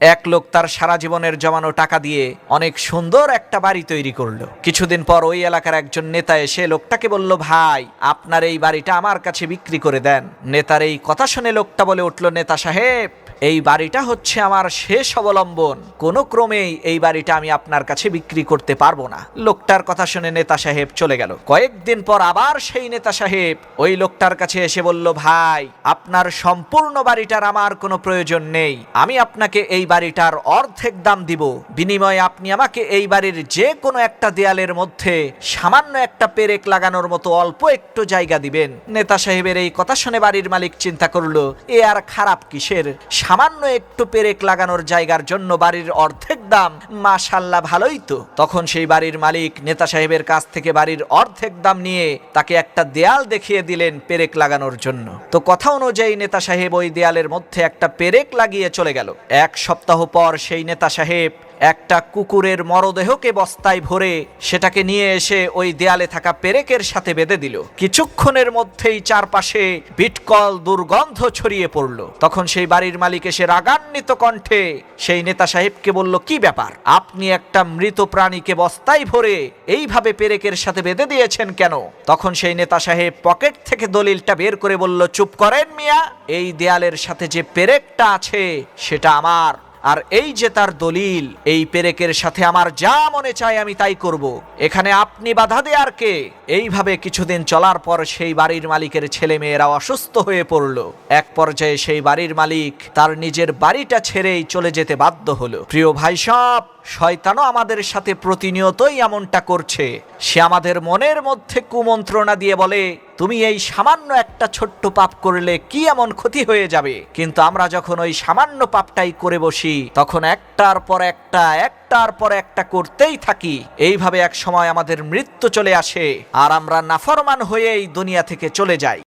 এক লোক তার সারা জীবনের জমানো টাকা দিয়ে অনেক সুন্দর একটা বাড়ি তৈরি করল। কিছুদিন পর ওই এলাকার একজন নেতা এসে লোকটাকে বলল, ভাই, আপনার এই বাড়িটা আমার কাছে বিক্রি করে দেন। নেতার এই কথা শুনে লোকটা বলে উঠল, নেতা সাহেব, এই বাড়িটা হচ্ছে আমার শেষ অবলম্বন। কোনো ক্রমেই এই বাড়িটা আমি আপনার কাছে বিক্রি করতে পারব না। লোকটার কথা শুনে নেতা সাহেব চলে গেল। কয়েকদিন পর আবার সেই নেতা সাহেব ওই লোকটার কাছে এসে বলল, ভাই, আপনার সম্পূর্ণ বাড়িটার আমার কোনো প্রয়োজন নেই। আমি আপনাকে এই বাড়িটার অর্ধেক দাম দিব। বিনিময়ে আপনি আমাকে এই বাড়ির যে কোনো একটা দেয়ালের মধ্যে সামান্য একটা পেরেক লাগানোর মতো অল্প একটু জায়গা দিবেন। নেতা সাহেবের এই কথা শুনে বাড়ির মালিক চিন্তা করল, এ আর খারাপ কিসের? সামান্য একটু পেরেক লাগানোর জায়গার জন্য বাড়ির অর্ধেক দাম, মাশাল্লাহ ভালোই তো। তখন সেই বাড়ির মালিক নেতা সাহেবের কাছ থেকে বাড়ির অর্ধেক দাম নিয়ে তাকে একটা দেয়াল দেখিয়ে দিলেন পেরেক লাগানোর জন্য। তো কথা অনুযায়ী নেতা সাহেব ওই দেয়ালের মধ্যে একটা পেরেক লাগিয়ে চলে গেল। এক সপ্তাহ পর সেই নেতা সাহেব একটা কুকুরের মরদেহকে বস্তায় ভরে সেটাকে নিয়ে এসে ওই দেয়ালে থাকা পেরেকের সাথে বেঁধে দিল। কিছুক্ষণের মধ্যেই চারপাশে বিটকল দুর্গন্ধ ছড়িয়ে পড়ল। তখন সেই বাড়ির মালিক এসে রাগান্বিত কণ্ঠে সেই নেতা সাহেবকে বলল, কি ব্যাপার? আপনি একটা মৃত প্রাণীকে বস্তায় ভরে এইভাবে পেরেকের সাথে বেঁধে দিয়েছেন কেন? তখন সেই নেতা সাহেব পকেট থেকে দলিলটা বের করে বলল, চুপ করেন মিয়া, এই দেয়ালের সাথে যে পেরেকটা আছে সেটা আমার। আর এই যে তার দলিল, এই পেরেকের সাথে আমার যা মনে চায় আমি তাই করব। এখানে আপনি বাধা দেয়ার কে? এইভাবে কিছুদিন চলার পর সেই বাড়ির মালিকের ছেলে মেয়েরা অসুস্থ হয়ে পড়ল। এক পর্যায়ে সেই বাড়ির মালিক তার নিজের বাড়িটা ছেড়েই চলে যেতে বাধ্য হলো। প্রিয় ভাই সব, শয়তানও আমাদের সাথে প্রতিনিয়তই এমনটা করছে। সে আমাদের মনের মধ্যে কুমন্ত্রণা দিয়ে বলে, তুমি এই সামান্য একটা ছোট্ট পাপ করলে কি এমন ক্ষতি হয়ে যাবে? কিন্তু আমরা যখন ওই সামান্য পাপটাই করে বসি তখন একটার পর একটা, একটার পর একটা করতেই থাকি। এইভাবে এক সময় আমাদের মৃত্যু চলে আসে, আর আমরা নাফরমান হয়েই দুনিয়া থেকে চলে যাই।